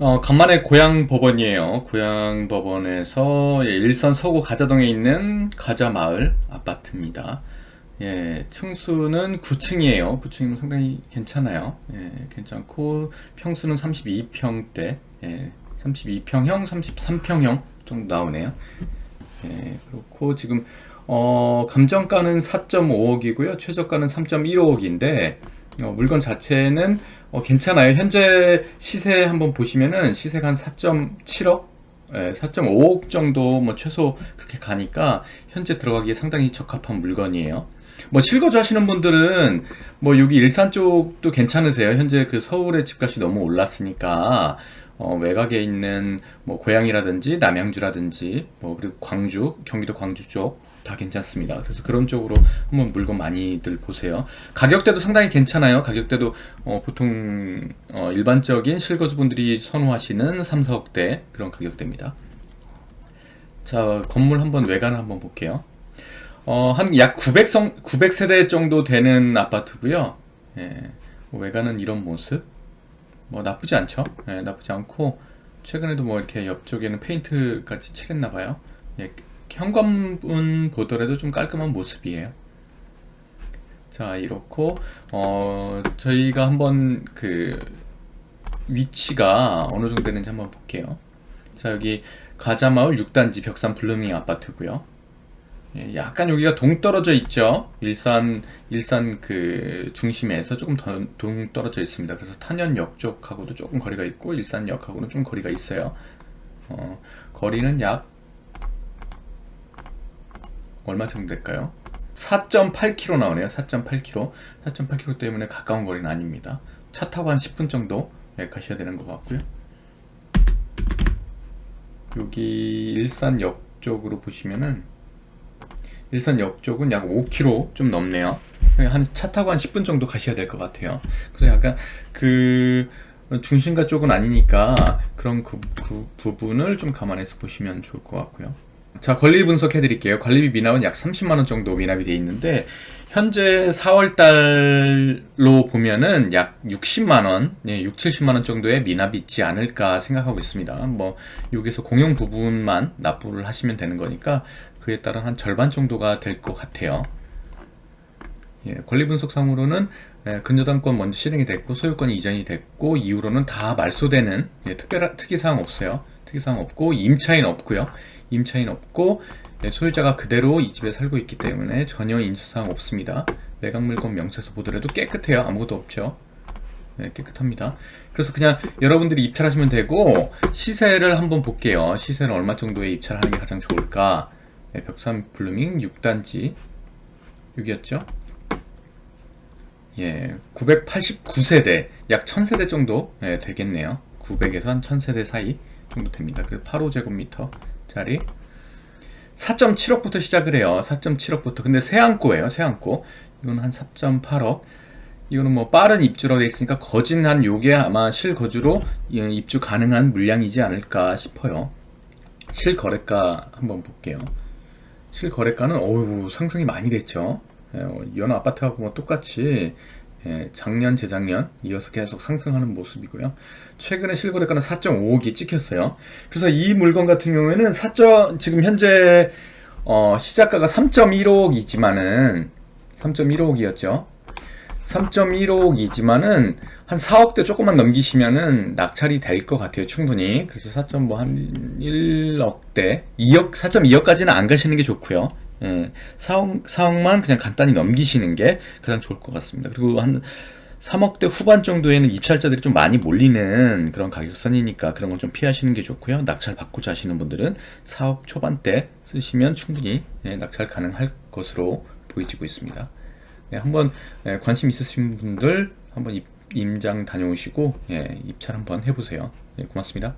어, 간만에 고향 법원이에요. 고향 법원에서 예, 일선 서구 가자동에 있는 가자마을 아파트입니다. 예, 층수는 9층이에요. 9층이면 상당히 괜찮아요. 예, 괜찮고 평수는 32평대, 예, 32평형, 33평형 정도 나오네요. 예, 그렇고 지금 어, 감정가는 4.5억이고요. 최저가는 3.15억인데 어, 물건 자체는 어, 괜찮아요. 현재 시세 한번 보시면은 시세가 한 4.7억, 예, 4.5억 정도 뭐 최소 그렇게 가니까 현재 들어가기에 상당히 적합한 물건이에요. 뭐 실거주 하시는 분들은 뭐 여기 일산 쪽도 괜찮으세요. 현재 그 서울의 집값이 너무 올랐으니까 어, 외곽에 있는 뭐 고양이라든지 남양주라든지 뭐 그리고 광주, 경기도 광주 쪽 다 괜찮습니다. 그래서 그런 쪽으로 한번 물건 많이들 보세요. 가격대도 상당히 괜찮아요. 가격대도 어, 보통 어, 일반적인 실거주분들이 선호하시는 3, 4억대 그런 가격대입니다. 자, 건물 한번 외관을 한번 볼게요. 어, 한 약 900성, 900세대 정도 되는 아파트고요. 예, 뭐 외관은 이런 모습. 뭐 나쁘지 않죠? 예, 나쁘지 않고 최근에도 뭐 이렇게 옆쪽에는 페인트 같이 칠했나 봐요. 예, 현관문 보더라도 좀 깔끔한 모습이에요. 자, 이렇고 어, 저희가 한번 그 위치가 어느 정도 되는지 한번 볼게요. 자, 여기 가자마을 6단지 벽산 블루밍 아파트고요. 예, 약간 여기가 동떨어져 있죠. 일산 일산 그 중심에서 조금 더 동떨어져 있습니다. 그래서 탄현역 쪽하고도 조금 거리가 있고 일산역하고는 좀 거리가 있어요. 어, 거리는 약 얼마 정도 될까요? 4.8km 나오네요. 4.8km. 4.8km 때문에 가까운 거리는 아닙니다. 차 타고 한 10분 정도 예, 가셔야 되는 것 같고요. 여기 일산역 쪽으로 보시면은 일산 역 쪽은 약 5km 좀 넘네요. 한 차 타고 한 10분 정도 가셔야 될 것 같아요. 그래서 약간 그 중심가 쪽은 아니니까 그런 그, 그 부분을 좀 감안해서 보시면 좋을 것 같고요. 자, 권리 분석해 드릴게요. 관리비 미납은 약 30만 원 정도 미납이 돼 있는데 현재 4월 달로 보면은 약 60만 원, 예, 6, 70만 원 정도의 미납이 있지 않을까 생각하고 있습니다. 뭐 여기서 공용 부분만 납부를 하시면 되는 거니까 그에 따른 한 절반 정도가 될 것 같아요. 예, 권리 분석상으로는 예, 근저당권 먼저 실행이 됐고 소유권이 이전이 됐고 이후로는 다 말소되는 예, 특별 특이사항 없어요. 특이사항 없고 임차인 없고요. 임차인 없고 예, 소유자가 그대로 이 집에 살고 있기 때문에 전혀 인수사항 없습니다. 매각물건 명세서 보더라도 깨끗해요. 아무것도 없죠. 네, 깨끗합니다. 그래서 그냥 여러분들이 입찰하시면 되고 시세를 한번 볼게요. 시세는 얼마 정도에 입찰하는 게 가장 좋을까? 네, 벽산 블루밍 6단지 6이었죠? 예, 989세대, 약 1000세대 정도 예, 되겠네요. 900에서 한 1000세대 사이 정도 됩니다. 그래서 8호제곱미터 짜리 4.7억부터 시작을 해요. 4.7억부터. 근데 세안고예요. 세안고. 이건 한 4.8억. 이거는 뭐 빠른 입주로 돼 있으니까 거진 한 요게 아마 실거주로 입주 가능한 물량이지 않을까 싶어요. 실거래가 한번 볼게요. 실거래가는 어우 상승이 많이 됐죠. 예, 어, 연어 아파트하고 뭐 똑같이 예, 작년 재작년 이어서 계속 상승하는 모습이고요. 최근에 실거래가는 4.5억이 찍혔어요. 그래서 이 물건 같은 경우에는 4. 지금 현재 어, 시작가가 3.15억이지만은 3.15억이었죠. 3.15억이지만은 한 4억대 조금만 넘기시면은 낙찰이 될 것 같아요 충분히 그래서 4.뭐한 1억대 2억 4.2억까지는 안 가시는 게 좋고요 예, 4억, 4억만 그냥 간단히 넘기시는 게 가장 좋을 것 같습니다 그리고 한 3억대 후반 정도에는 입찰자들이 좀 많이 몰리는 그런 가격선이니까 그런 건 좀 피하시는 게 좋고요 낙찰 받고자 하시는 분들은 4억 초반대 쓰시면 충분히 예, 낙찰 가능할 것으로 보이지고 있습니다 네, 한번 예, 관심 있으신 분들 한번 입, 임장 다녀오시고 예, 입찰 한번 해보세요. 예, 고맙습니다.